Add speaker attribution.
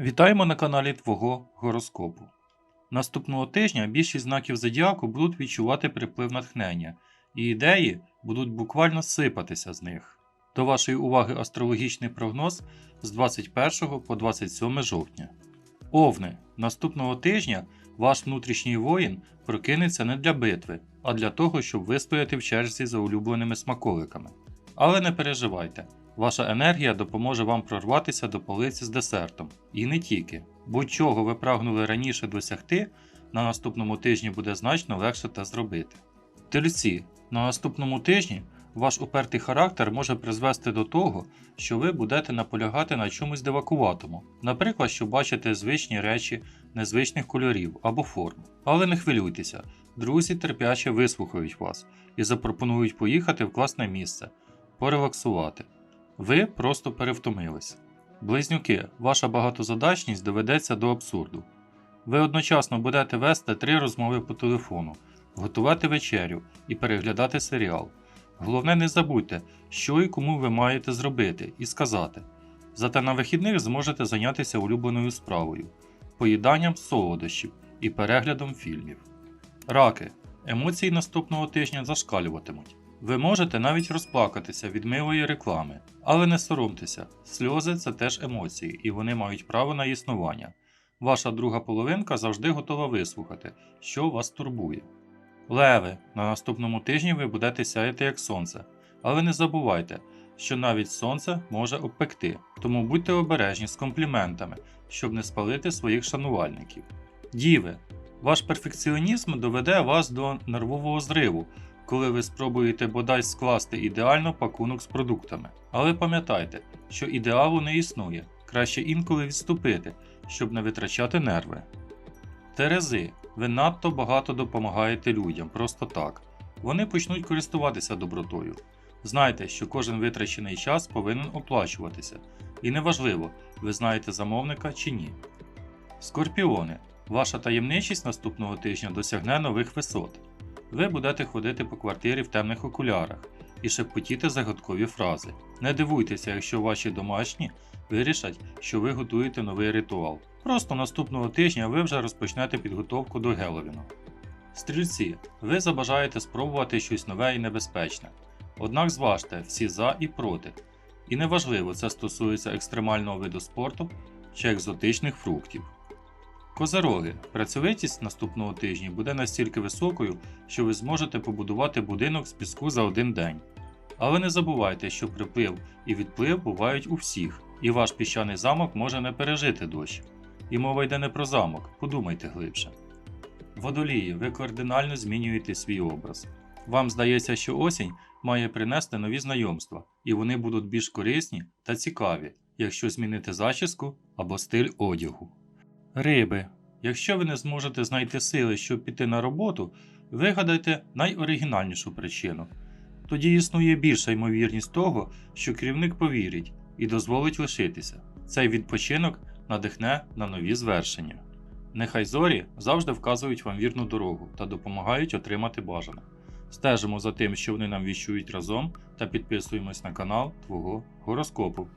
Speaker 1: Вітаємо на каналі Твого гороскопу. Наступного тижня більшість знаків зодіаку будуть відчувати приплив натхнення, і ідеї будуть буквально сипатися з них. До вашої уваги астрологічний прогноз з 21 по 27 жовтня. Овни, наступного тижня ваш внутрішній воїн прокинеться не для битви, а для того, щоб вистояти в черзі за улюбленими смаколиками. Але не переживайте, Ваша енергія допоможе вам прорватися до полиці з десертом. І не тільки. Будь-чого ви прагнули раніше досягти, на наступному тижні буде значно легше це зробити. Тельці, на наступному тижні ваш упертий характер може призвести до того, що ви будете наполягати на чомусь дивакуватому, наприклад, що бачите звичні речі незвичних кольорів або форм. Але не хвилюйтеся, друзі терпляче вислухають вас і запропонують поїхати в класне місце, порелаксувати. Ви просто перевтомились. Близнюки, ваша багатозадачність доведеться до абсурду. Ви одночасно будете вести три розмови по телефону, готувати вечерю і переглядати серіал. Головне, не забудьте, що і кому ви маєте зробити і сказати. Зате на вихідних зможете зайнятися улюбленою справою, поїданням солодощів і переглядом фільмів. Раки. Емоції наступного тижня зашкалюватимуть. Ви можете навіть розплакатися від милої реклами, але не соромтеся, сльози це теж емоції, і вони мають право на існування. Ваша друга половинка завжди готова вислухати, що вас турбує. Леви, на наступному тижні ви будете сяяти як сонце, але не забувайте, що навіть сонце може обпекти, тому будьте обережні з компліментами, щоб не спалити своїх шанувальників. Діви, ваш перфекціонізм доведе вас до нервового зриву, коли ви спробуєте бодай скласти ідеально пакунок з продуктами. Але пам'ятайте, що ідеалу не існує, краще інколи відступити, щоб не витрачати нерви. Терези, ви надто багато допомагаєте людям просто так. Вони почнуть користуватися добротою. Знайте, що кожен витрачений час повинен оплачуватися, і неважливо, ви знаєте замовника чи ні. Скорпіони, ваша таємничість наступного тижня досягне нових висот. Ви будете ходити по квартирі в темних окулярах і шепотіти загадкові фрази. Не дивуйтеся, якщо ваші домашні вирішать, що ви готуєте новий ритуал. Просто наступного тижня ви вже розпочнете підготовку до Геловіну. Стрільці, ви забажаєте спробувати щось нове і небезпечне. Однак зважте всі за і проти. І неважливо, це стосується екстремального виду спорту чи екзотичних фруктів. Козероги, працьовитість наступного тижня буде настільки високою, що ви зможете побудувати будинок з піску за один день. Але не забувайте, що приплив і відплив бувають у всіх, і ваш піщаний замок може не пережити дощ. І мова йде не про замок, подумайте глибше. Водолії, ви кардинально змінюєте свій образ. Вам здається, що осінь має принести нові знайомства, і вони будуть більш корисні та цікаві, якщо змінити зачіску або стиль одягу. Риби. Якщо ви не зможете знайти сили, щоб піти на роботу, вигадайте найоригінальнішу причину. Тоді існує більша ймовірність того, що керівник повірить і дозволить лишитися. Цей відпочинок надихне на нові звершення. Нехай зорі завжди вказують вам вірну дорогу та допомагають отримати бажане. Стежимо за тим, що вони нам віщують разом, та підписуємось на канал Твого гороскопу.